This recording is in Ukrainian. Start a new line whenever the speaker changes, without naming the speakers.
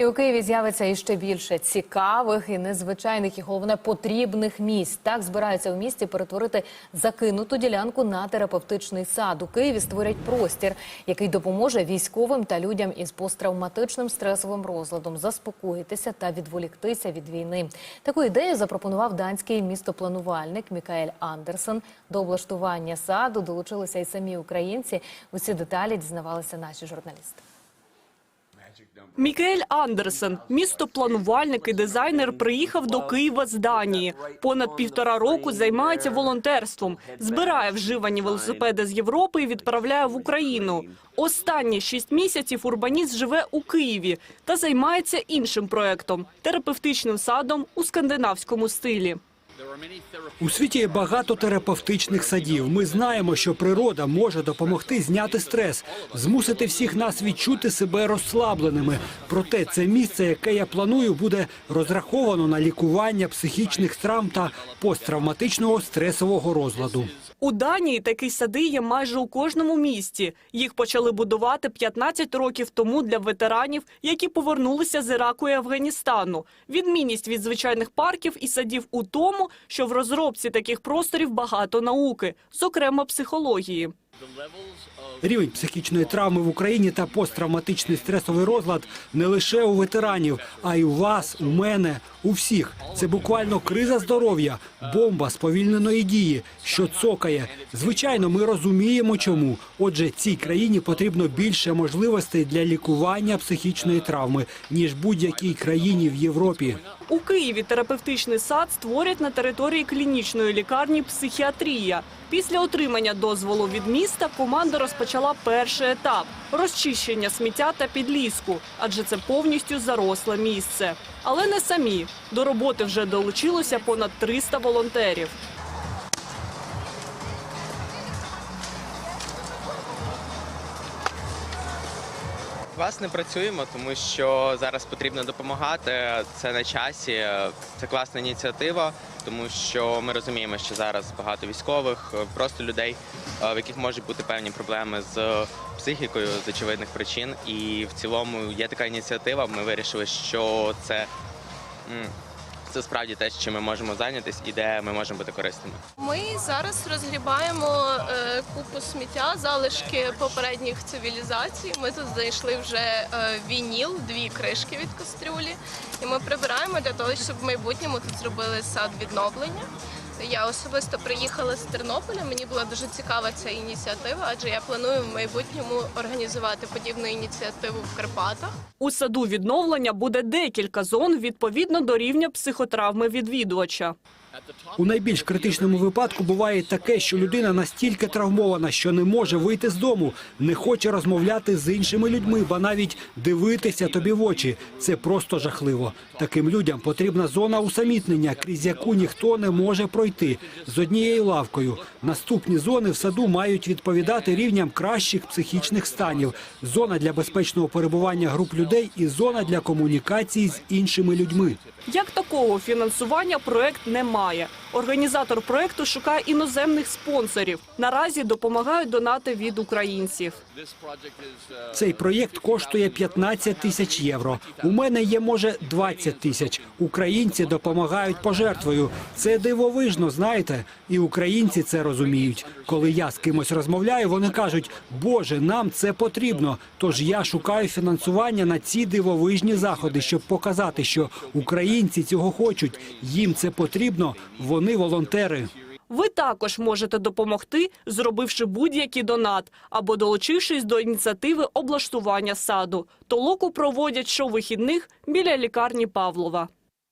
І у Києві з'явиться іще більше цікавих і незвичайних, і головне потрібних місць. Так збираються в місті перетворити закинуту ділянку на терапевтичний сад. У Києві створять простір, який допоможе військовим та людям із посттравматичним стресовим розладом заспокоїтися та відволіктися від війни. Таку ідею запропонував данський містопланувальник Мікаель Андерсен. До облаштування саду долучилися і самі українці. Усі деталі дізнавалися наші журналісти.
Мікель Андерсен, містопланувальник і дизайнер, приїхав до Києва з Данії. Понад півтора року займається волонтерством, збирає вживані велосипеди з Європи і відправляє в Україну. Останні шість місяців урбаніст живе у Києві та займається іншим проектом терапевтичним садом у скандинавському стилі.
У світі є багато терапевтичних садів. Ми знаємо, що природа може допомогти зняти стрес, змусити всіх нас відчути себе розслабленими. Проте це місце, яке я планую, буде розраховано на лікування психічних травм та посттравматичного стресового розладу.
У Данії такі сади є майже у кожному місті. Їх почали будувати 15 років тому для ветеранів, які повернулися з Іраку і Афганістану. Відмінність від звичайних парків і садів у тому, що в розробці таких просторів багато науки, зокрема психології.
Рівень психічної травми в Україні та посттравматичний стресовий розлад не лише у ветеранів, а й у вас, у мене, у всіх. Це буквально криза здоров'я, бомба сповільненої дії, що цокає. Звичайно, ми розуміємо, чому. Отже, цій країні потрібно більше можливостей для лікування психічної травми ніж будь-якій країні в Європі.
У Києві терапевтичний сад створять на території клінічної лікарні «Психіатрія». Після отримання дозволу від міста команда розпочала перший етап – розчищення сміття та підліску, адже це повністю заросле місце. Але не самі. До роботи вже долучилося понад 300 волонтерів.
Власне, працюємо, тому що зараз потрібно допомагати. Це на часі, це класна ініціатива, тому що ми розуміємо, що зараз багато військових, просто людей, е, в яких можуть бути певні проблеми з психікою з очевидних причин. І в цілому є така ініціатива. Ми вирішили, що це, це справді те, чим ми можемо зайнятися і де ми можемо бути корисними.
Ми зараз розгрібаємо е, купу сміття, залишки попередніх цивілізацій. Ми тут знайшли вже е, вініл, дві кришки від кастрюлі, і ми прибираємо для того, щоб в майбутньому тут зробили сад відновлення. Я особисто приїхала з Тернополя. Мені була дуже цікава ця ініціатива, адже я планую в майбутньому організувати подібну ініціативу в Карпатах.
У саду відновлення буде декілька зон відповідно до рівня психотравми відвідувача.
У найбільш критичному випадку буває таке, що людина настільки травмована, що не може вийти з дому, не хоче розмовляти з іншими людьми, ба навіть дивитися тобі в очі. Це просто жахливо. Таким людям потрібна зона усамітнення, крізь яку ніхто не може пройти з однією лавкою. Наступні зони в саду мають відповідати рівням кращих психічних станів. Зона для безпечного перебування груп людей і зона для комунікації з іншими людьми.
Як такого фінансування проект не має. Організатор проекту шукає іноземних спонсорів. Наразі допомагають донати від українців.
Цей проєкт коштує 15 тисяч євро. У мене є може 20 тисяч. Українці допомагають пожертвою. Це дивовижно, знаєте, і українці це розуміють. Коли я з кимось розмовляю, вони кажуть: Боже, нам це потрібно. Тож я шукаю фінансування на ці дивовижні заходи, щоб показати, що українці цього хочуть. Їм це потрібно. Вони волонтери.
Ви також можете допомогти, зробивши будь-який донат або долучившись до ініціативи облаштування саду. Толоку проводять щовихідних біля лікарні Павлова.